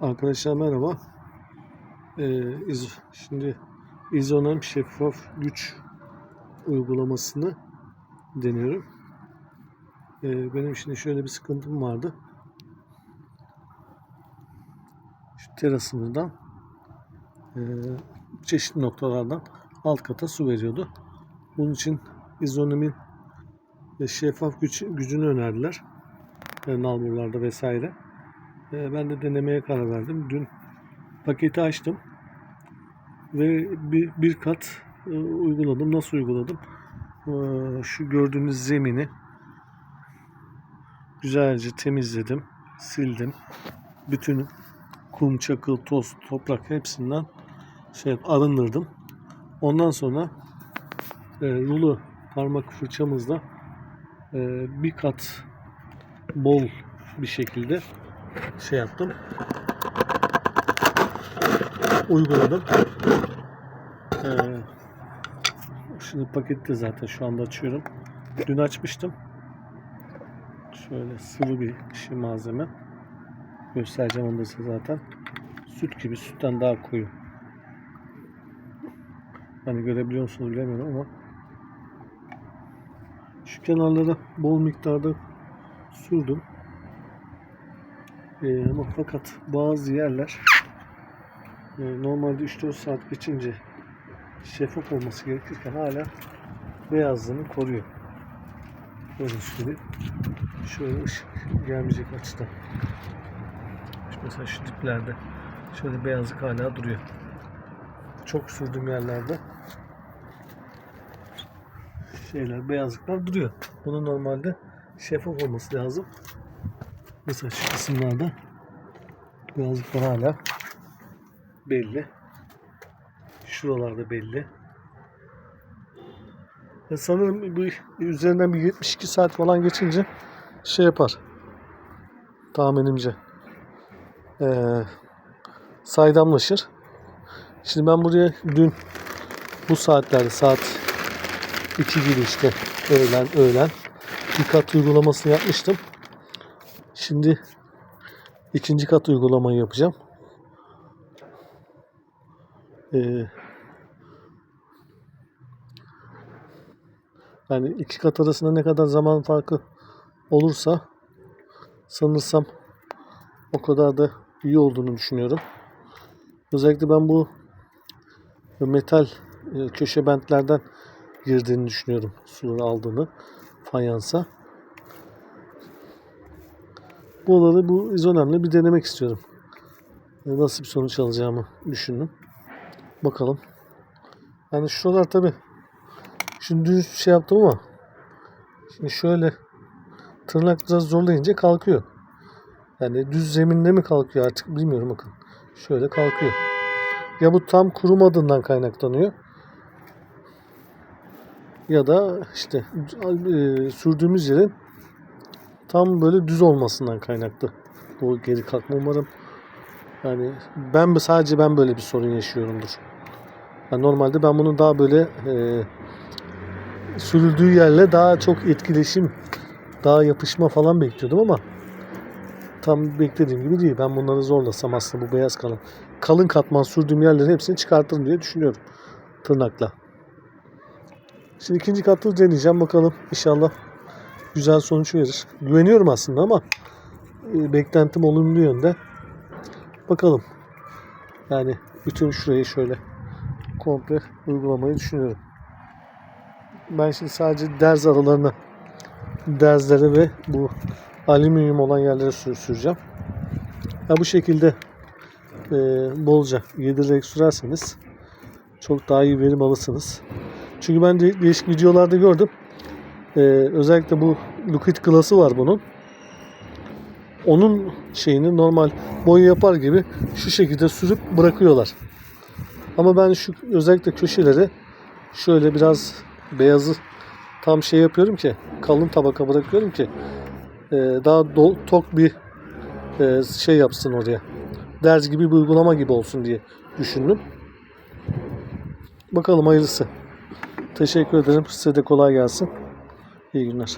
Arkadaşlar merhaba. Ee, iz- şimdi izonem şeffaf güç uygulamasını deniyorum. Ee, benim şimdi şöyle bir sıkıntım vardı. Şu terasımızdan ee, çeşitli noktalardan alt kata su veriyordu. Bunun için izonemin e, şeffaf güç, gücünü önerdiler. E, nalburlarda vesaire. E, ben de denemeye karar verdim. Dün paketi açtım ve bir, bir kat e, uyguladım. Nasıl uyguladım? E, şu gördüğünüz zemini güzelce temizledim, sildim. Bütün kum, çakıl, toz, toprak hepsinden şey arındırdım. Ondan sonra e, rulo parmak fırçamızla e, bir kat bol bir şekilde şey yaptım. Uyguladım. Ee, şimdi pakette zaten şu anda açıyorum. Dün açmıştım. Şöyle sıvı bir şey malzeme. Göstereceğim onu da size zaten. Süt gibi, sütten daha koyu. Hani görebiliyor musunuz bilemiyorum ama şu kenarlara bol miktarda sürdüm. Ee, ama fakat bazı yerler e, normalde 3-4 saat geçince şeffaf olması gerekirken hala beyazlığını koruyor. Böyle şöyle şöyle ışık gelmeyecek açıdan. Şu mesela şu diplerde şöyle beyazlık hala duruyor. Çok sürdüğüm yerlerde şeyler beyazlıklar duruyor. Bunun normalde şeffaf olması lazım. Mesela şu kısımlarda birazcık daha hala belli. Şuralarda belli. E sanırım bu üzerinden bir 72 saat falan geçince şey yapar. Tahminimce. Ee, saydamlaşır. Şimdi ben buraya dün bu saatlerde saat 2 gibi işte öğlen öğlen bir kat uygulamasını yapmıştım. Şimdi ikinci kat uygulamayı yapacağım. Ee, yani iki kat arasında ne kadar zaman farkı olursa sanırsam o kadar da iyi olduğunu düşünüyorum. Özellikle ben bu metal e, köşe bentlerden girdiğini düşünüyorum. Suları aldığını fayansa. Bu olanı bu izonemle bir denemek istiyorum. E, Nasıl bir sonuç alacağımı düşündüm. Bakalım. Yani şuralar tabi şimdi düz şey yaptım ama şimdi şöyle tırnak biraz zorlayınca kalkıyor. Yani düz zeminde mi kalkıyor artık bilmiyorum bakın. Şöyle kalkıyor. Ya bu tam kurumadığından kaynaklanıyor. Ya da işte e, sürdüğümüz yerin tam böyle düz olmasından kaynaklı. Bu geri kalkma umarım yani ben sadece ben böyle bir sorun yaşıyorumdur. Yani normalde ben bunu daha böyle e, sürüldüğü yerle daha çok etkileşim, daha yapışma falan bekliyordum ama tam beklediğim gibi değil. Ben bunları zorlasam aslında bu beyaz kalın kalın katman sürdüğüm yerlerin hepsini çıkartırım diye düşünüyorum tırnakla. Şimdi ikinci katı deneyeceğim bakalım inşallah güzel sonuç verir. Güveniyorum aslında ama e, beklentim olumlu yönde. Bakalım. Yani bütün şurayı şöyle komple uygulamayı düşünüyorum. Ben şimdi sadece derz aralarına derzlere ve bu alüminyum olan yerlere sür süreceğim. Ya bu şekilde e, bolca yedirerek sürerseniz çok daha iyi verim alırsınız. Çünkü ben de değişik videolarda gördüm. Ee, özellikle bu liquid glası var bunun. Onun şeyini normal boya yapar gibi şu şekilde sürüp bırakıyorlar. Ama ben şu özellikle köşeleri şöyle biraz beyazı tam şey yapıyorum ki kalın tabaka bırakıyorum ki e, daha dol, tok bir e, şey yapsın oraya. Derz gibi bir uygulama gibi olsun diye düşündüm. Bakalım hayırlısı. Teşekkür ederim. Size de kolay gelsin. İyi günler.